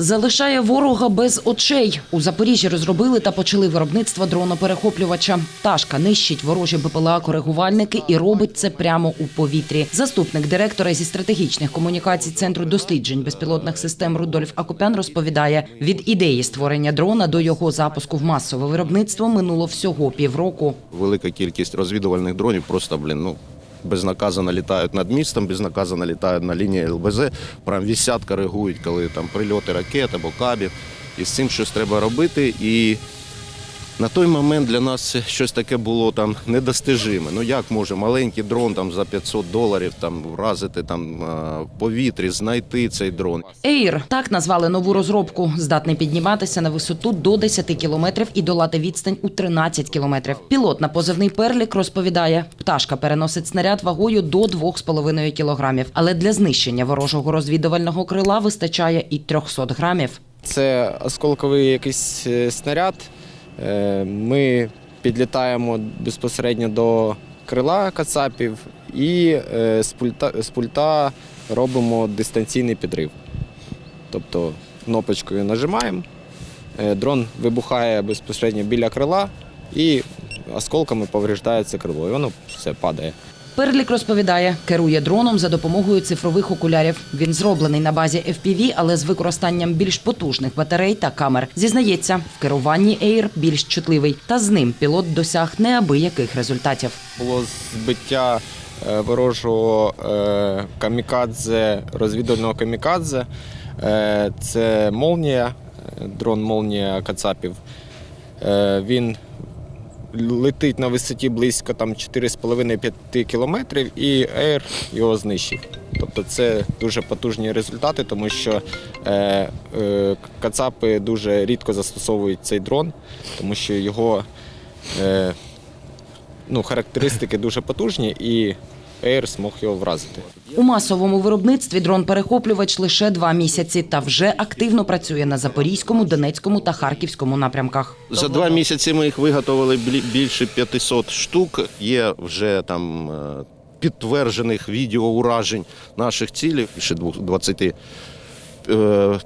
Залишає ворога без очей. У Запоріжжі розробили та почали виробництво дрона-перехоплювача. Пташка нищить ворожі БПЛА-коригувальники і робить це прямо у повітрі. Заступник директора зі стратегічних комунікацій Центру досліджень безпілотних систем Рудольф Акопян розповідає: від ідеї створення дрона до його запуску в масове виробництво минуло всього півроку. Велика кількість розвідувальних дронів просто, блін, ну. Безнаказано літають над містом, безнаказано літають на лінії ЛБЗ, прям вісять, коригують, коли там прильоти ракет або кабів. І з цим щось треба робити. І на той момент для нас щось таке було там недостижиме. Ну як може маленький дрон там за 500 доларів там вразити там в повітрі, знайти цей дрон. Ейр так назвали нову розробку. Здатний підніматися на висоту до 10 кілометрів і долати відстань у 13 кілометрів. Пілот на позивний перлік розповідає, пташка переносить снаряд вагою до 2,5 кілограмів. Але для знищення ворожого розвідувального крила вистачає і 300 грамів. Це осколковий якийсь е, снаряд. Е, Ми підлітаємо безпосередньо до крила кацапів і е, з пульта, з пульта робимо дистанційний підрив. Тобто кнопочкою нажимаємо, е, дрон вибухає безпосередньо біля крила і осколками повреждається крило. І воно все падає. Перлік розповідає, керує дроном за допомогою цифрових окулярів. Він зроблений на базі FPV, але з використанням більш потужних батарей та камер. Зізнається, в керуванні Air більш чутливий, та з ним пілот досяг неабияких результатів. було збиття е, ворожого е, камікадзе, розвідувального камікадзе. Е, Це молнія, дрон молнія Кацапів. Він летить на висоті близько там 4,5-5 кілометрів і Air його знищив. Тобто це дуже потужні результати, тому що е, е, Кацапи дуже рідко застосовують цей дрон, тому що його е, ну, характеристики дуже потужні, і Air змог його вразити. У масовому виробництві дрон-перехоплювач лише два місяці та вже активно працює на Запорізькому, Донецькому та Харківському напрямках. За два місяці ми їх виготовили більше 500 штук. Є вже там е, підтверджених відеоуражень наших цілей, більше двох- 20 е,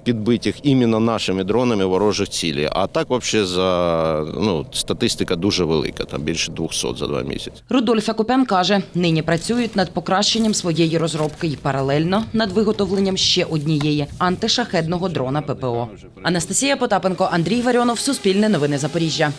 підбитих іменно нашими дронами ворожих цілей. А так, взагалі, за ну, статистика дуже велика, там більше 200 за два місяці. Рудольф Акопян каже, нині працюють над покращенням своєї розробки і паралельно над виготовленням ще однієї антишахедного дрона ППО. Анастасія Потапенко, Андрій Варіонов, Суспільне новини Запоріжжя.